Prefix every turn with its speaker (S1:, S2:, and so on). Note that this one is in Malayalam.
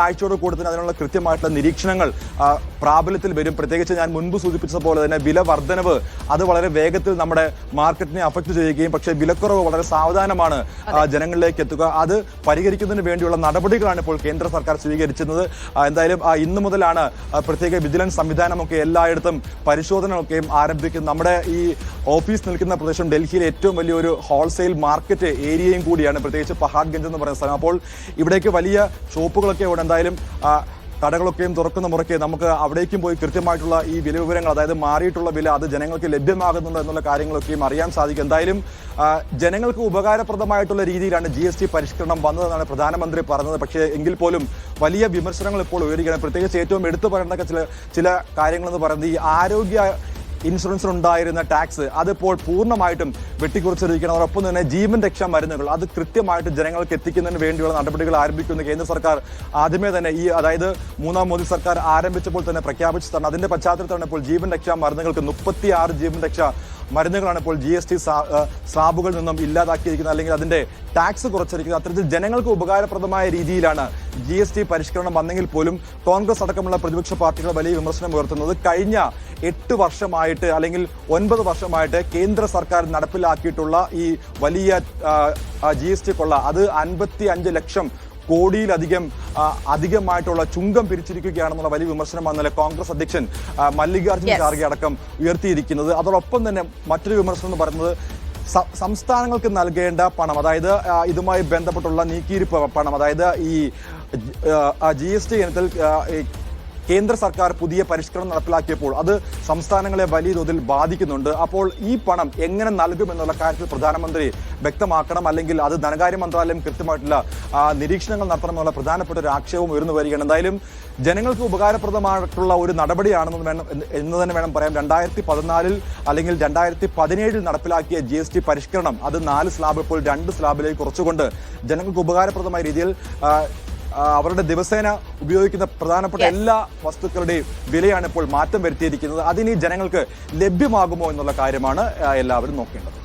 S1: ആഴ്ചയോട് കൂടുതൽ അതിനുള്ള കൃത്യമായിട്ടുള്ള നിരീക്ഷണങ്ങൾ പ്രാബല്യത്തിൽ വരും. പ്രത്യേകിച്ച് ഞാൻ മുൻപ് സൂചിപ്പിച്ച പോലെ തന്നെ വില വർധനവ് അത് വളരെ വേഗത്തിൽ നമ്മുടെ മാർക്കറ്റിനെ അഫക്റ്റ് ചെയ്യുകയും പക്ഷേ വിലക്കുറവ് വളരെ സാവധാനമാണ് ജനങ്ങളിലേക്ക് എത്തുക. അത് പരിഹരിക്കുന്നതിന് വേണ്ടിയുള്ള നടപടികളാണ് ഇപ്പോൾ കേന്ദ്ര സർക്കാർ സ്വീകരിച്ചിരുന്നത്. എന്തായാലും ഇന്നു മുതലാണ് പ്രത്യേക വിജിലൻസ് സംവിധാനമൊക്കെ എല്ലായിടത്തും പരിശോധനയൊക്കെയും ആരംഭിക്കുന്നത് നമ്മുടെ ഈ ഓഫീസ് നിൽക്കുന്ന പ്രദേശം ഡൽഹിയിലെ ഏറ്റവും വലിയൊരു ഹോൾസെയിൽ മാർക്കറ്റ് ഏരിയയും കൂടിയാണ് പ്രത്യേകിച്ച് പഹാഡ്ഗഞ്ച് എന്ന് പറയുന്ന സ്ഥലം. അപ്പോൾ ഇവിടേക്ക് വലിയ ഷോപ്പുകളൊക്കെ ഉണ്ട് എന്തായാലും കടകളൊക്കെയും തുറക്കുന്ന മുറയ്ക്ക് നമുക്ക് അവിടേക്കും പോയി കൃത്യമായിട്ടുള്ള ഈ വില വിവരങ്ങൾ അതായത് മാറിയിട്ടുള്ള വില അത് ജനങ്ങൾക്ക് ലഭ്യമാകുന്നുണ്ട് എന്നുള്ള കാര്യങ്ങളൊക്കെയും അറിയാൻ സാധിക്കും. എന്തായാലും ജനങ്ങൾക്ക് ഉപകാരപ്രദമായിട്ടുള്ള രീതിയിലാണ് ജി എസ് ടി പരിഷ്കരണം വന്നതെന്നാണ് പ്രധാനമന്ത്രി പറഞ്ഞത്. പക്ഷേ എങ്കിൽ പോലും വലിയ വിമർശനങ്ങൾ ഇപ്പോൾ ഉയരുകയാണ്. പ്രത്യേകിച്ച് ഏറ്റവും എടുത്തു പറയേണ്ട ചില ചില കാര്യങ്ങളെന്ന് പറയുന്നത് ഈ ആരോഗ്യ ഇൻഷുറൻസിനുണ്ടായിരുന്ന ടാക്സ് അതിപ്പോൾ പൂർണമായിട്ടും വെട്ടിക്കുറിച്ചിരിക്കണം അതോടൊപ്പം തന്നെ ജീവൻ രക്ഷാ മരുന്നുകൾ അത് കൃത്യമായിട്ട് ജനങ്ങൾക്ക് എത്തിക്കുന്നതിന് വേണ്ടിയുള്ള നടപടികൾ ആരംഭിക്കുന്ന കേന്ദ്ര സർക്കാർ. ആദ്യമേ തന്നെ ഈ അതായത് മൂന്നാം മോദി സർക്കാർ ആരംഭിച്ചപ്പോൾ തന്നെ പ്രഖ്യാപിച്ചതാണ് അതിന്റെ പശ്ചാത്തലത്തിലാണ് ഇപ്പോൾ ജീവൻ രക്ഷാ മരുന്നുകൾക്ക് മുപ്പത്തി ആറ് ജീവൻ രക്ഷാ മരുന്നുകളാണ് ഇപ്പോൾ ജി എസ് ടി സ്ലാബുകളിൽ നിന്നും ഇല്ലാതാക്കിയിരിക്കുന്നത്. അല്ലെങ്കിൽ അതിന്റെ ടാക്സ് കുറച്ചിരിക്കുന്നത്. അത്തരത്തിൽ ജനങ്ങൾക്ക് ഉപകാരപ്രദമായ രീതിയിലാണ് ജി എസ് ടി പരിഷ്കരണം വന്നെങ്കിൽ പോലും കോൺഗ്രസ് അടക്കമുള്ള പ്രതിപക്ഷ പാർട്ടികൾ വലിയ വിമർശനം ഉയർത്തുന്നത്. കഴിഞ്ഞ എട്ട് വർഷമായിട്ട് അല്ലെങ്കിൽ ഒൻപത് വർഷമായിട്ട് കേന്ദ്ര സർക്കാർ നടപ്പിലാക്കിയിട്ടുള്ള ഈ വലിയ ജി എസ് ടി കൊള്ള അത് അൻപത്തി അഞ്ച് ലക്ഷം കോടിയിലധികം അധികമായിട്ടുള്ള ചുങ്കം പിരിച്ചിരിക്കുകയാണെന്നുള്ള വലിയ വിമർശനമാണ് ഇന്നലെ കോൺഗ്രസ് അധ്യക്ഷൻ
S2: മല്ലികാർജുൻ
S1: ഖാർഗെ അടക്കം ഉയർത്തിയിരിക്കുന്നത്. അതോടൊപ്പം തന്നെ മറ്റൊരു വിമർശനം എന്ന് പറയുന്നത് സംസ്ഥാനങ്ങൾക്ക് നൽകേണ്ട പണം അതായത് ഇതുമായി ബന്ധപ്പെട്ടുള്ള നീക്കിയിരിപ്പ് പണം അതായത് ഈ ജി എസ് ടി ഇനത്തിൽ കേന്ദ്ര സർക്കാർ പുതിയ പരിഷ്കരണം നടപ്പിലാക്കിയപ്പോൾ അത് സംസ്ഥാനങ്ങളെ വലിയ തോതിൽ ബാധിക്കുന്നുണ്ട്. അപ്പോൾ ഈ പണം എങ്ങനെ നൽകുമെന്നുള്ള കാര്യത്തിൽ പ്രധാനമന്ത്രി വ്യക്തമാക്കണം. അല്ലെങ്കിൽ അത് ധനകാര്യ മന്ത്രാലയം കൃത്യമായിട്ടുള്ള നിരീക്ഷണങ്ങൾ നടത്തണമെന്നുള്ള പ്രധാനപ്പെട്ട ഒരു ആക്ഷേപം ഉയർന്നു വരികയാണ്. എന്തായാലും ജനങ്ങൾക്ക് ഉപകാരപ്രദമായിട്ടുള്ള ഒരു നടപടിയാണെന്ന് വേണം എന്ന് തന്നെ വേണം പറയാം രണ്ടായിരത്തി പതിനാലിൽ അല്ലെങ്കിൽ രണ്ടായിരത്തി പതിനേഴിൽ നടപ്പിലാക്കിയ ജി എസ് ടി പരിഷ്കരണം അത് നാല് സ്ലാബ് ഇപ്പോൾ രണ്ട് സ്ലാബിലേക്ക് കുറച്ചുകൊണ്ട് ജനങ്ങൾക്ക് ഉപകാരപ്രദമായ രീതിയിൽ അവരുടെ ദിവസേന ഉപയോഗിക്കുന്ന പ്രധാനപ്പെട്ട എല്ലാ വസ്തുക്കളുടെയും വിലയാണ് ഇപ്പോൾ മാറ്റം വരുത്തിയിരിക്കുന്നത്. അതിനി ജനങ്ങൾക്ക് ലഭ്യമാകുമോ എന്നുള്ള കാര്യമാണ് എല്ലാവരും നോക്കേണ്ടത്.